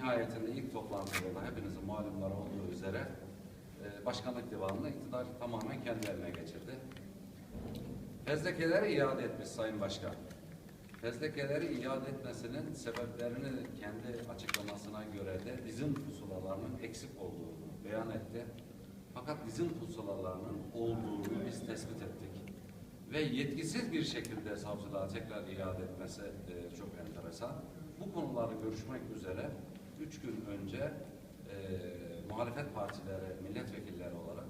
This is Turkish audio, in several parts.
nihayetinde ilk toplantıda da hepinizin malumları olduğu üzere e, başkanlık divanını iktidar tamamen kendi eline geçirdi. Fezlekeleri iade etmiş Sayın Başkan. Fezlekeleri iade etmesinin sebeplerini kendi açıklamasına göre de dizin pusulalarının eksik olduğunu beyan etti. Fakat dizin pusulalarının olduğunu biz tespit ettik. Ve yetkisiz bir şekilde savcılığa tekrar iade etmesi e, çok enteresan. Bu konuları görüşmek üzere üç gün önce e, muhalefet partileri, milletvekilleri olarak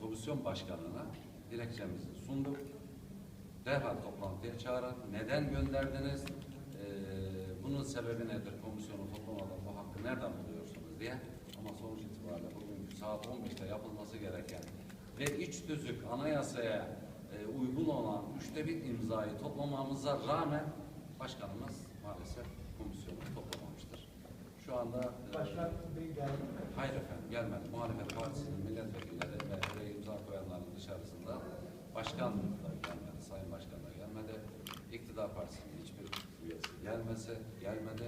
komisyon başkanına dilekçemizi sunduk. Derhal toplantıya çağırın. Neden gönderdiniz? Ee, bunun sebebi nedir? Komisyonu toplamadan bu hakkı nereden buluyorsunuz diye. Ama sonuç itibariyle bugün saat 15'te yapılması gereken ve iç tüzük anayasaya e, uygun olan üçte bir imzayı toplamamıza rağmen başkanımız maalesef. Şu anda e, Başkan Bey geldi mi? Hayır efendim gelmedi. Muhalefet Partisi'nin milletvekilleri ve oraya imza koyanların dışarısında başkan da gelmedi, sayın başkan da gelmedi. İktidar Partisi'nin hiçbir üyesi gelmese, gelmedi.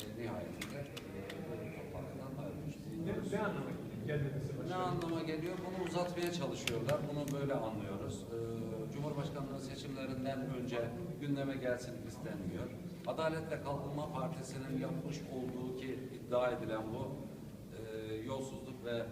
E, nihayetinde e, bu toplantıdan ayrılmış Ne, ne anlama gelmemesi Ne anlama geliyor? Bunu uzatmaya çalışıyorlar. Bunu böyle anlıyoruz. Ee, Cumhurbaşkanlığı seçimlerinden önce gündeme gelsin istenmiyor. Adalet ve Kalkınma Partisi'nin yapmış olduğu ki iddia edilen bu e, yolsuzluk ve